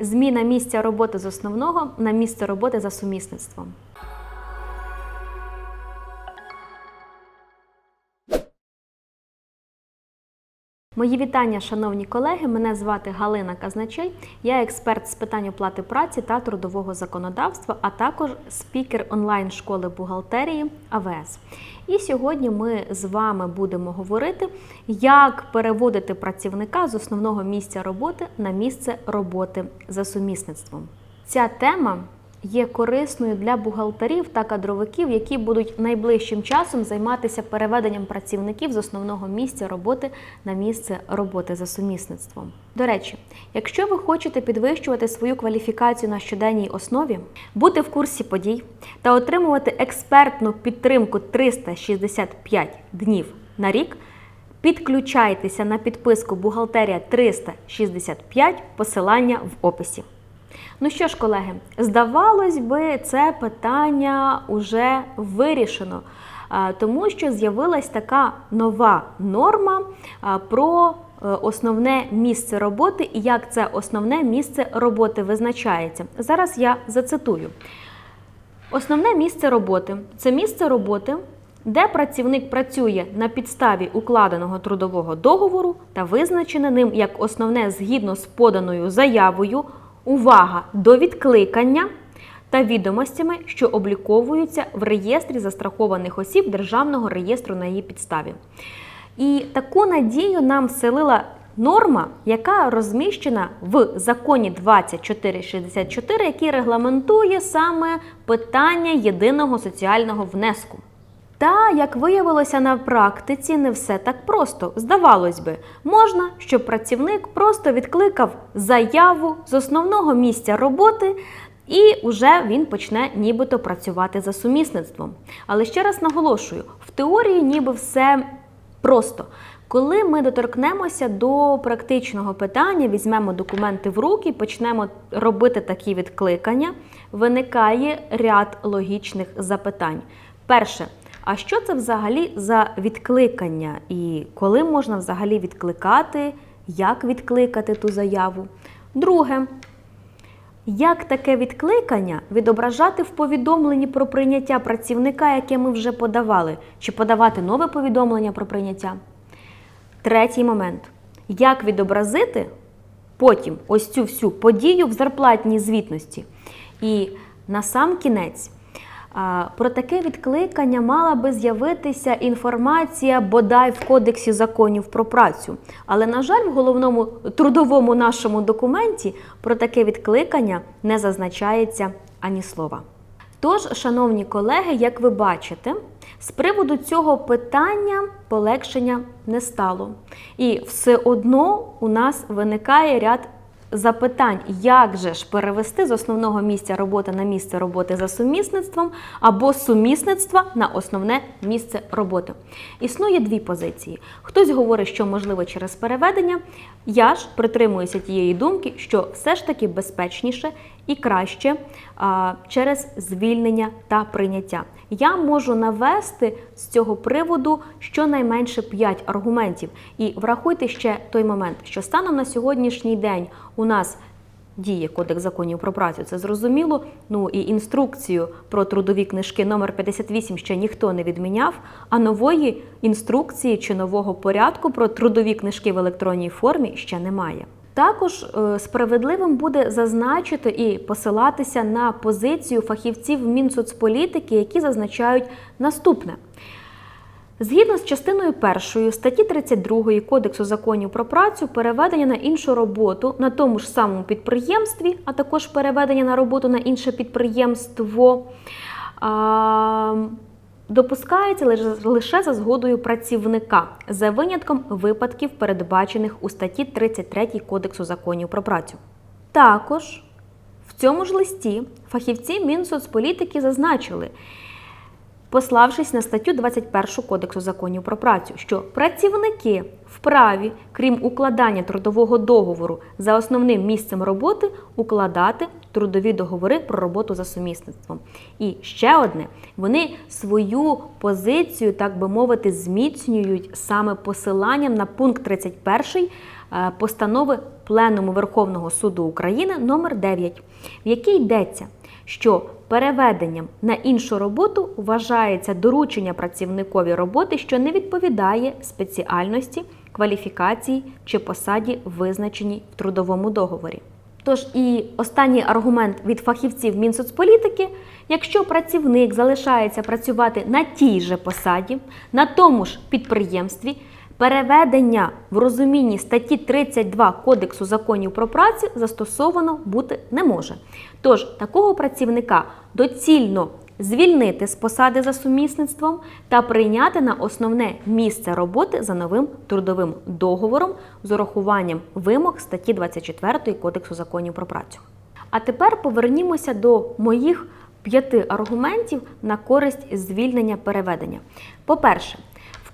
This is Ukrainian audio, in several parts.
Зміна місця роботи з основного на місце роботи за сумісництвом. Мої вітання, шановні колеги. Мене звати Галина Казначей. Я експерт з питань оплати праці та трудового законодавства, а також спікер онлайн школи бухгалтерії АВС. І сьогодні ми з вами будемо говорити, як переводити працівника з основного місця роботи на місце роботи за сумісництвом. Ця тема є корисною для бухгалтерів та кадровиків, які будуть найближчим часом займатися переведенням працівників з основного місця роботи на місце роботи за сумісництвом. До речі, якщо ви хочете підвищувати свою кваліфікацію на щоденній основі, бути в курсі подій та отримувати експертну підтримку 365 днів на рік. Підключайтеся на підписку Бухгалтерія 365, посилання в описі. Ну що ж, колеги, здавалось би, це питання вже вирішено, тому що з'явилась така нова норма про е, основне місце роботи і як це основне місце роботи визначається. Зараз я зацитую. Основне місце роботи це місце роботи, де працівник працює на підставі укладеного трудового договору та визначене ним як основне згідно з поданою заявою, увага до відкликання та відомостями, що обліковуються в реєстрі застрахованих осіб Державного реєстру на її підставі. І таку надію нам вселила норма, яка розміщена в законі 2464, який регламентує саме питання єдиного соціального внеску. Та, як виявилося на практиці, не все так просто. Здавалось би, можна, щоб працівник просто відкликав заяву з основного місця роботи. І вже він почне нібито працювати за сумісництвом. Але ще раз наголошую: в теорії ніби все просто. Коли ми доторкнемося до практичного питання, візьмемо документи в руки, почнемо робити такі відкликання, виникає ряд логічних запитань. Перше, а що це взагалі за відкликання? І коли можна взагалі відкликати, як відкликати ту заяву? Друге, як таке відкликання відображати в повідомленні про прийняття працівника, яке ми вже подавали, чи подавати нове повідомлення про прийняття? Третій момент. Як відобразити потім ось цю всю подію в зарплатній звітності? І на сам кінець. Про таке відкликання мала би з'явитися інформація бодай в Кодексі законів про працю. Але, на жаль, в головному трудовому нашому документі про таке відкликання не зазначається ані слова. Тож, шановні колеги, як ви бачите, з приводу цього питання полегшення не стало. І все одно у нас виникає ряд запитань, як же ж перевести з основного місця роботи на місце роботи за сумісництвом або сумісництва на основне місце роботи. Існує дві позиції. Хтось говорить, що можливо через переведення. Я ж притримуюся тієї думки, що все ж таки безпечніше і краще а, через звільнення та прийняття. Я можу навести з цього приводу щонайменше 5 аргументів. І врахуйте ще той момент, що станом на сьогоднішній день у нас діє Кодекс законів про працю, це зрозуміло. Ну і інструкцію про трудові книжки номер 58 ще ніхто не відміняв. А нової інструкції чи нового порядку про трудові книжки в електронній формі ще немає. Також е, справедливим буде зазначити і посилатися на позицію фахівців Мінсоцполітики, які зазначають наступне. Згідно з частиною 1 статті 32 Кодексу законів про працю, переведення на іншу роботу на тому ж самому підприємстві, а також переведення на роботу на інше підприємство. Допускається лише за згодою працівника за винятком випадків, передбачених у статті 33 Кодексу законів про працю. Також в цьому ж листі фахівці Мінсоцполітики зазначили, пославшись на статтю 21 Кодексу законів про працю, що працівники вправі, крім укладання трудового договору за основним місцем роботи, укладати трудові договори про роботу за сумісництвом. І ще одне, вони свою позицію, так би мовити, зміцнюють саме посиланням на пункт 31 е, постанови Пленуму Верховного суду України номер 9 в якій йдеться, що переведенням на іншу роботу вважається доручення працівникові роботи, що не відповідає спеціальності, кваліфікації чи посаді, визначеній в трудовому договорі. Тож і останній аргумент від фахівців Мінсоцполітики, якщо працівник залишається працювати на тій же посаді, на тому ж підприємстві, переведення в розумінні статті 32 Кодексу законів про працю застосовано бути не може. Тож такого працівника доцільно звільнити з посади за сумісництвом та прийняти на основне місце роботи за новим трудовим договором з урахуванням вимог статті 24 Кодексу законів про працю. А тепер повернімося до моїх п'яти аргументів на користь звільнення переведення. По-перше,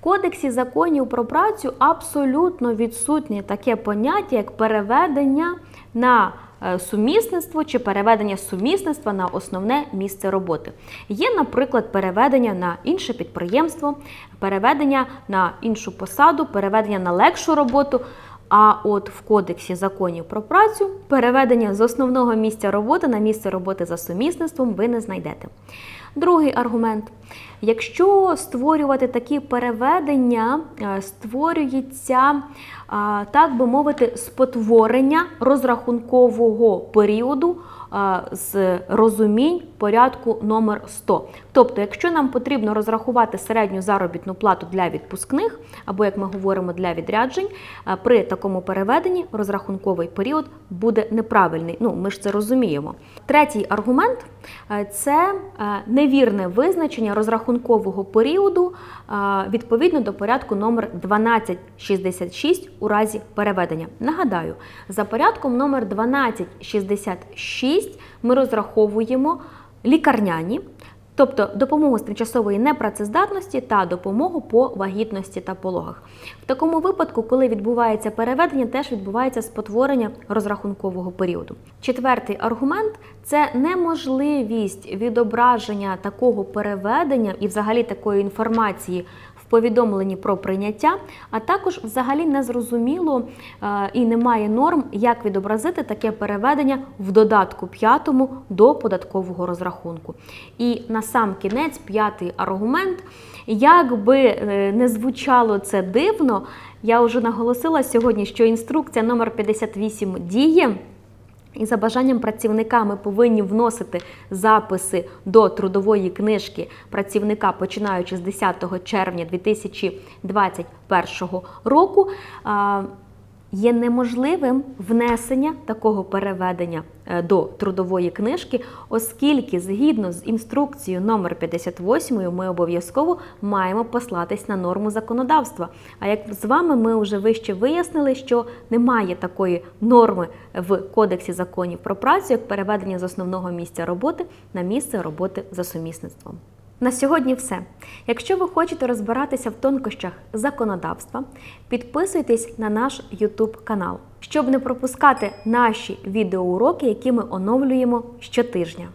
Кодексі законів про працю абсолютно відсутнє таке поняття, як переведення на е, сумісництво чи переведення сумісництва на основне місце роботи. Є, наприклад, переведення на інше підприємство, переведення на іншу посаду, переведення на легшу роботу. А от в Кодексі законів про працю переведення з основного місця роботи на місце роботи за сумісництвом ви не знайдете. Другий аргумент: якщо створювати такі переведення, е, створюється, так би мовити, спотворення розрахункового періоду з розумінь порядку номер 100. Тобто, якщо нам потрібно розрахувати середню заробітну плату для відпускних, або як ми говоримо для відряджень, при такому переведенні розрахунковий період буде неправильний. Ну, ми ж це розуміємо. Третій аргумент е, це е, невірне визначення розрахункового періоду е, відповідно до порядку номер 1266 у разі переведення. Нагадаю, за порядком номер 1266 ми розраховуємо лікарняні, тобто допомогу з тимчасової непрацездатності та допомогу по вагітності та пологах. В такому випадку, коли відбувається переведення, теж відбувається спотворення розрахункового періоду. Четвертий аргумент це неможливість відображення такого переведення і взагалі такої інформації в повідомленні про прийняття, а також взагалі не зрозуміло е, і немає норм, як відобразити таке переведення в додатку п'ятому до податкового розрахунку. І на сам кінець, п'ятий аргумент, як би е, не звучало це дивно, я вже наголосила сьогодні, що інструкція номер 58 діє. І за бажанням працівника ми повинні вносити записи до трудової книжки працівника, починаючи з 10 червня 2021 року. Є неможливим внесення такого переведення е, до трудової книжки, оскільки згідно з інструкцією номер 58 ми обов'язково маємо послатись на норму законодавства. А як з вами ми вже вище вияснили, що немає такої норми в Кодексі законів про працю, як переведення з основного місця роботи на місце роботи за сумісництвом. На сьогодні все. Якщо ви хочете розбиратися в тонкощах законодавства, підписуйтесь на наш YouTube канал, щоб не пропускати наші відеоуроки, які ми оновлюємо щотижня.